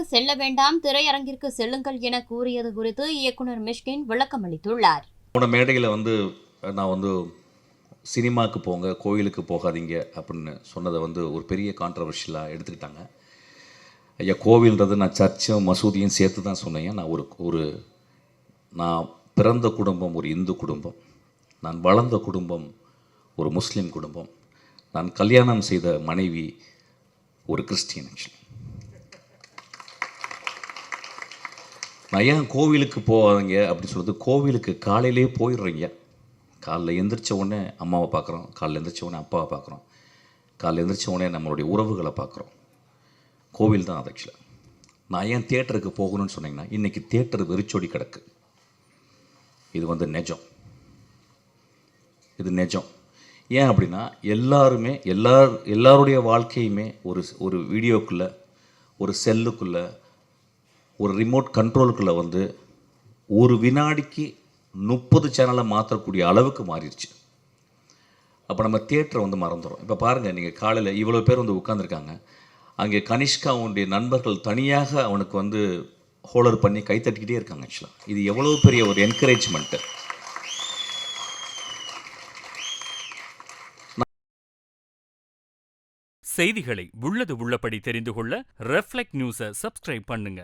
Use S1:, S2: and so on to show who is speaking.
S1: தியேட்டருக்கு செல்ல வேண்டாம் திரையரங்கிற்கு செல்லுங்கள் என கூறியது குறித்து இயக்குனர் மிஷ்கின் விளக்கம் அளித்துள்ளார்.
S2: போன மேடையில் வந்து நான் வந்து சினிமாவுக்கு போங்க கோயிலுக்கு போகாதீங்க அப்படின்னு சொன்னதை வந்து ஒரு பெரிய கான்ட்ரவர்ஷியலாக எடுத்துக்கிட்டாங்க. ஐயா கோவில்ன்றது நான் சர்ச்சும் மசூதியும் சேர்த்து தான் சொன்னேன். நான் ஒரு ஒரு நான் பிறந்த குடும்பம் ஒரு இந்து குடும்பம். நான் வளர்ந்த குடும்பம் ஒரு முஸ்லீம் குடும்பம். நான் கல்யாணம் செய்த மனைவி ஒரு கிறிஸ்டியன் ஆக்சுவலி நான் ஏன் கோவிலுக்கு போவாதீங்க அப்படின்னு சொல்கிறது கோவிலுக்கு காலையிலே போயிடுறீங்க. காலைல எந்திரிச்ச உடனே அம்மாவை பார்க்குறோம் காலைல எந்திரிச்ச உடனே அப்பாவை பார்க்குறோம் காலைல எந்திரிச்ச உடனே நம்மளுடைய உறவுகளை பார்க்குறோம். கோவில் தான் அது ஆக்சுவலாக நான் ஏன் தேட்டருக்கு போகணும்னு சொன்னீங்கன்னா இன்றைக்கி தேட்டர் வெறிச்சோடி கிடக்கு. இது வந்து நெஜம். இது நெஜம். ஏன் அப்படின்னா எல்லாருமே எல்லார் எல்லாருடைய வாழ்க்கையுமே ஒரு ஒரு வீடியோக்குள்ளே ஒரு செல்லுக்குள்ளே ஒரு ரிமோட் கண்ட்ரோலுக்குள்ளே வந்து ஒரு வினாடிக்கு முப்பது சேனலை மாற்றக்கூடிய அளவுக்கு மாறிடுச்சு. அப்போ நம்ம தியேட்டரை வந்து மறந்துடும் இப்போ பாருங்கள் நீங்கள் காலையில் இவ்வளோ பேர் வந்து உட்காந்துருக்காங்க அங்கே கனிஷ்கா அவனுடைய நண்பர்கள் தனியாக அவனுக்கு வந்து ஹோலர் பண்ணி கைத்தட்டிக்கிட்டே இருக்காங்க ஆக்சுவலாக இது எவ்வளோ பெரிய ஒரு என்கரேஜ்மெண்ட்டு
S3: செய்திகளை உள்ளது உள்ளபடி தெரிந்து கொள்ள ரெஃப்ளெக்ட் நியூஸை சப்ஸ்கிரைப் பண்ணுங்க.